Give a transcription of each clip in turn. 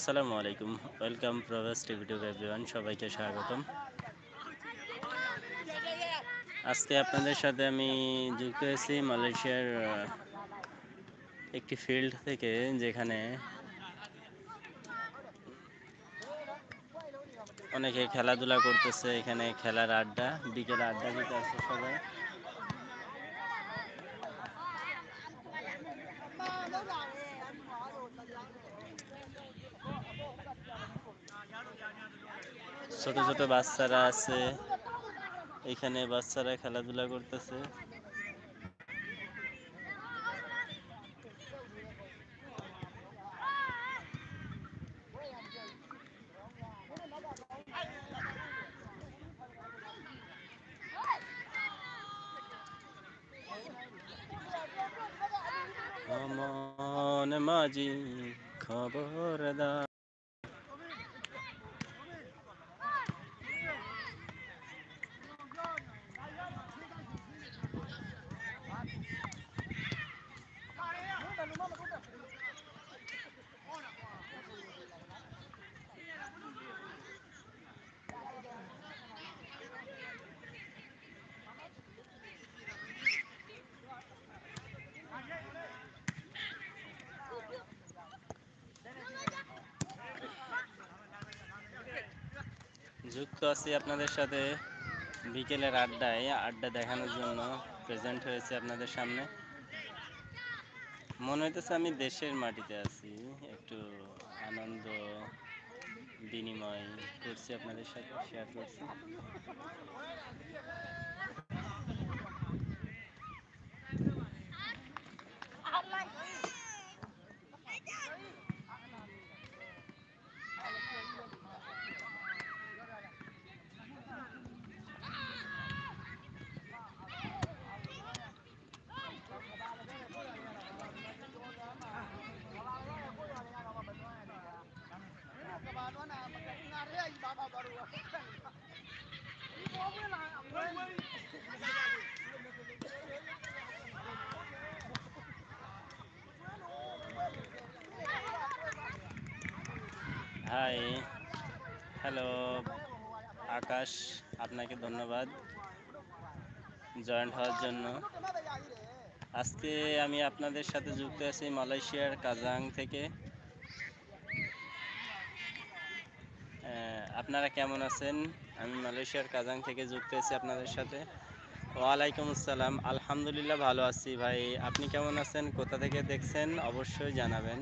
আসসালামু আলাইকুম। Welcome Prabhas TV to everyone সবাইকে স্বাগতম। আজকে আপনাদের সাথে আমি যুক্ত হয়েছি মালয়েশিয়ার একটি ফিল্ড থেকে, যেখানে অনেকে খেলাধুলা করতেছে। এখানে খেলার আড্ডা, বিকেল আড্ডা দিতে আসছে সবাই। ছোট ছোট বাচ্চারা আছে। এখানে বাচ্চারা খেলাধুলা করতেছে। মন মাঝি খবরদার। যুক্ত আছি আপনাদের সাথে বিকেলের আড্ডায়, আড্ডা দেখানোর জন্য প্রেজেন্ট হয়েছে আপনাদের সামনে। মনে হইতেছে আমি দেশের মাটিতে আছি, একটু আনন্দ, বিনিময় করছি আপনাদের সাথে শেয়ার করছি। হাই হ্যালো আকাশ, আপনাকে ধন্যবাদ জয়েন্ট হওয়ার জন্য। আজকে আমি আপনাদের সাথে যুক্ত আছি মালয়েশিয়ার কাজাং থেকে। আপনারা কেমন আছেন? আমি মালয়েশিয়ার কাজাং থেকে যুক্ত আছি আপনাদের সাথে। ওয়ালাইকুম আসসালাম। আলহামদুলিল্লাহ ভালো আছি ভাই। আপনি কেমন আছেন? কোথা থেকে দেখছেন? অবশ্যই জানাবেন।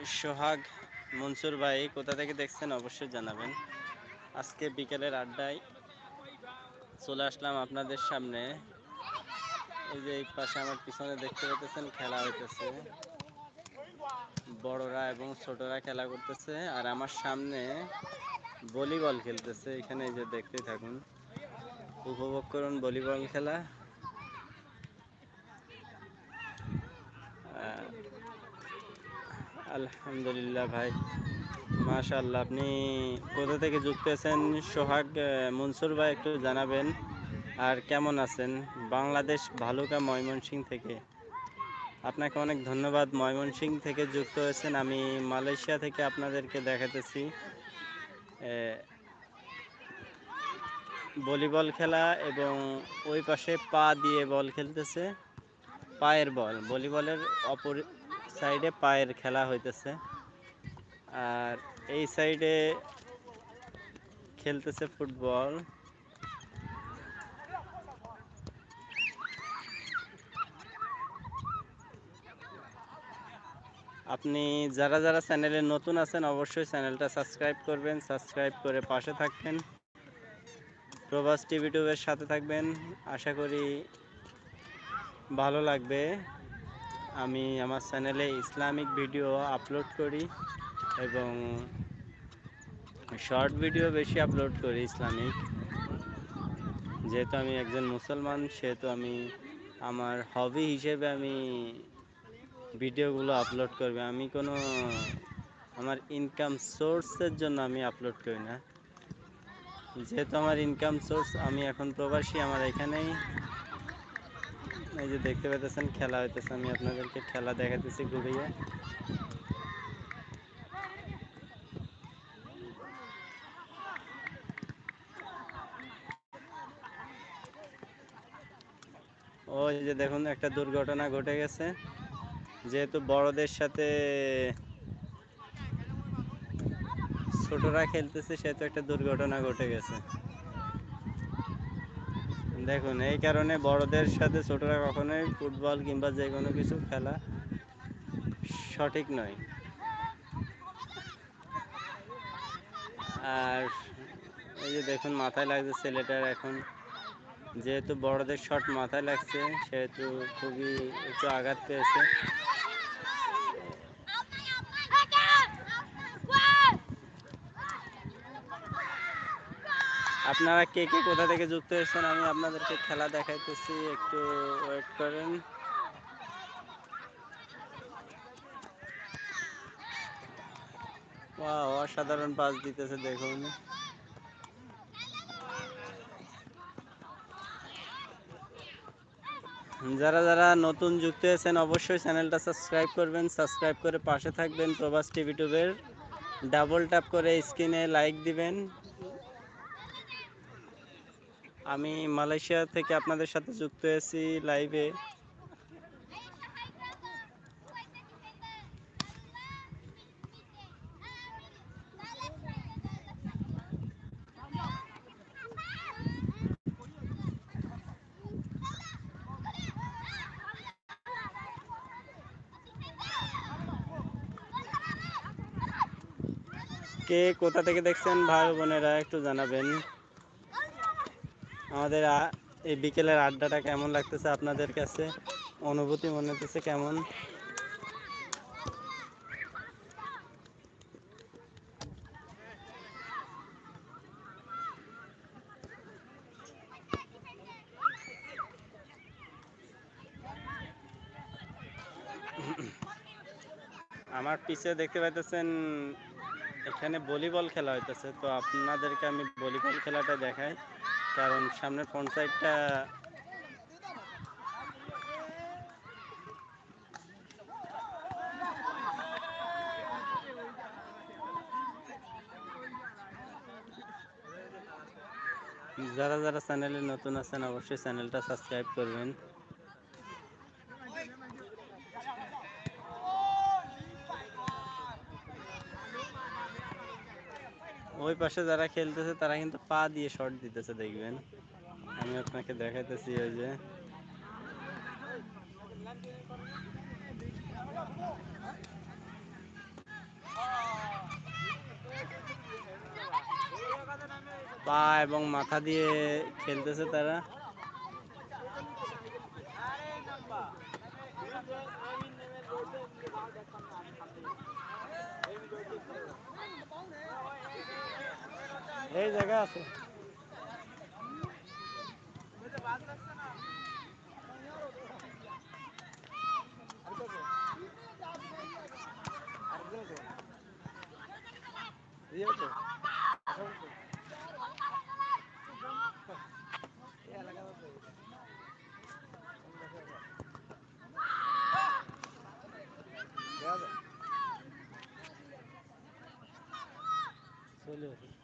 সোহাগ মনসুর ভাই, কোথা থেকে দেখছেন অবশ্যই জানাবেন। আজকে বিকেলের আড্ডায় চলে আসলাম আপনাদের সামনে। এই যে এই পাশে আমার পিছনে দেখতে পাচ্ছেন, খেলা হইতেছে। বড়রা এবং ছোটরা খেলা করতেছে আর আমার সামনে ভলিবল খেলতেছে। এখানে এই যে দেখতে থাকুন, উপভোগ করুন ভলিবল খেলা। আলহামদুলিল্লাহ ভাই। মাশাল্লাহ আপনি কোথা থেকে যুক্ত আছেন? সোহাগ মনসুর ভাই একটু জানাবেন। আর কেমন আছেন? বাংলাদেশ ভালুকা ময়মনসিং থেকে। আপনাকে অনেক ধন্যবাদ। ময়মনসিং থেকে যুক্ত হয়েছেন। আমি মালয়েশিয়া থেকে আপনাদেরকে দেখাতেছি। ভলিবল খেলা এবং ওই পাশে পা দিয়ে বল খেলতেছে। পায়ের বল, ভলিবলের অপর সাইডে পায়ের খেলা হইতেছে। আর এই সাইডে খেলতেছে ফুটবল। আপনি যারা যারা চ্যানেলে নতুন আছেন, অবশ্যই চ্যানেলটা সাবস্ক্রাইব করবেন। সাবস্ক্রাইব করে পাশে থাকবেন। প্রবাস টিভি টুবের সাথে থাকবেন। আশা করি ভালো লাগবে। আমি আমার চ্যানেলে ইসলামিক ভিডিও আপলোড করি এবং শর্ট ভিডিও বেশি আপলোড করি ইসলামিক। যেহেতু আমি একজন মুসলমান, সেহেতু আমি আমার হবি হিসেবে আমি ভিডিওগুলো আপলোড করবে। আমি কোনো আমার ইনকাম সোর্সের জন্য আমি আপলোড করি না। যেহেতু আমার ইনকাম সোর্স আমি এখন প্রবাসী, আমার এখানেই এই যে দেখতে পাইতেছেন, খেলা হইতেছে। আমি আপনাদেরকে খেলা দেখাতেছি ঘুরিয়ে। ওই যে দেখুন, একটা দুর্ঘটনা ঘটে গেছে। যেহেতু বড়দের সাথে ছোটরা খেলতেছে, সেহেতু একটা দুর্ঘটনা ঘটে গেছে। দেখুন, এই কারণে বড়দের সাথে ছোটরা কখনোই ফুটবল কিংবা যে কোনো কিছু খেলা সঠিক নয়। আর এই যে দেখুন, মাথায় লাগছে ছেলেটার এখন। যেহেতু বড়দের শট মাথায় লাগছে, সেহেতু খুবই একটু আঘাত পেয়েছে। আপনারা কে কে কোথা থেকে যুক্ত হয়েছেন আমি আপনাদেরকে খেলা দেখাইতেছি, একটু ওয়েট করেন। অসাধারণ পাস দিতেছে, দেখুন। যারা যারা নতুন যুক্ত হয়েছেন, অবশ্যই চ্যানেলটা সাবস্ক্রাইব করবেন। সাবস্ক্রাইব করে পাশে থাকবেন প্রবাস টিভি টুবের। ডাবল ট্যাপ করে স্ক্রিনে লাইক দিবেন। আমি মালয়েশিয়া থেকে আপনাদের সাথে যুক্ত হয়েছি লাইভে। কে কোথা থেকে দেখছেন ভাই বোনেরা, একটু জানাবেন। আমাদের এই বিকেলের আড্ডাটা কেমন লাগতেছে আপনাদের কাছে? অনুভূতি মনে হতেছে কেমন? আমার পিছে দেখতে পাইতেছেন, এখানে ভলিবল খেলা হইতেছে। তো আপনাদেরকে আমি ভলিবল খেলাটা দেখাই। কারণ সামনে পঞ্চায়েতটা যারা যারা চ্যানেলে নতুন আছেন অবশ্যই চ্যানেলটা সাবস্ক্রাইব করবেন। ওই পাশে যারা খেলতেছে, তারা কিন্তু পা দিয়ে শট দিতেছে, দেখবেন। আমি আপনাকে দেখাইতেছি ওই যে। পা এবং মাথা দিয়ে খেলতেছে তারা। এই জায়গা আছে চলে আসি।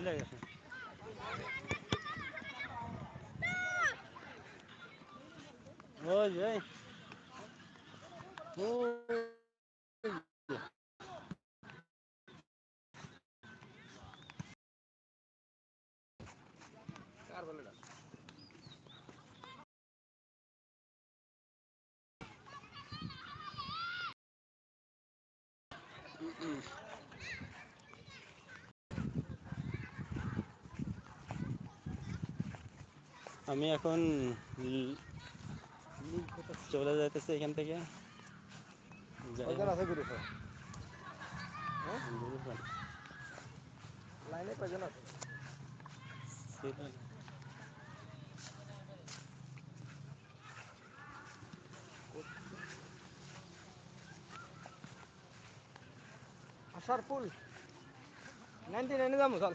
চলে গেছে ওই যে ওই যে। আমি এখন চলে যাইতেছি এখান থেকে লাইনে কজন আছে আসার পুল নাইনটি নাইনে যাবো চল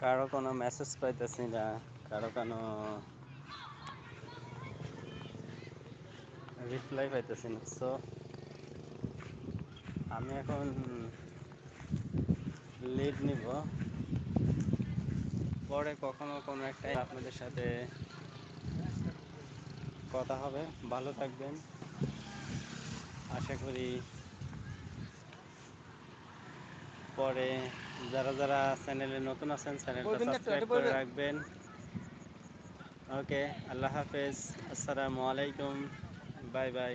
কারও কোনো মেসেজ পাইতেছি না, কারও কোনো রিপ্লাই পাইতেছি না। সো আমি এখন লিড নিব। পরে কখনো কোনো একটা আপনাদের সাথে কথা হবে। ভালো থাকবেন। আশা করি পরে যারা যারা চ্যানেলে নতুন আছেন চ্যানেলটা সাবস্ক্রাইব করে রাখবেন। ওকে আল্লাহ হাফেজ আসসালামু আলাইকুম বাই বাই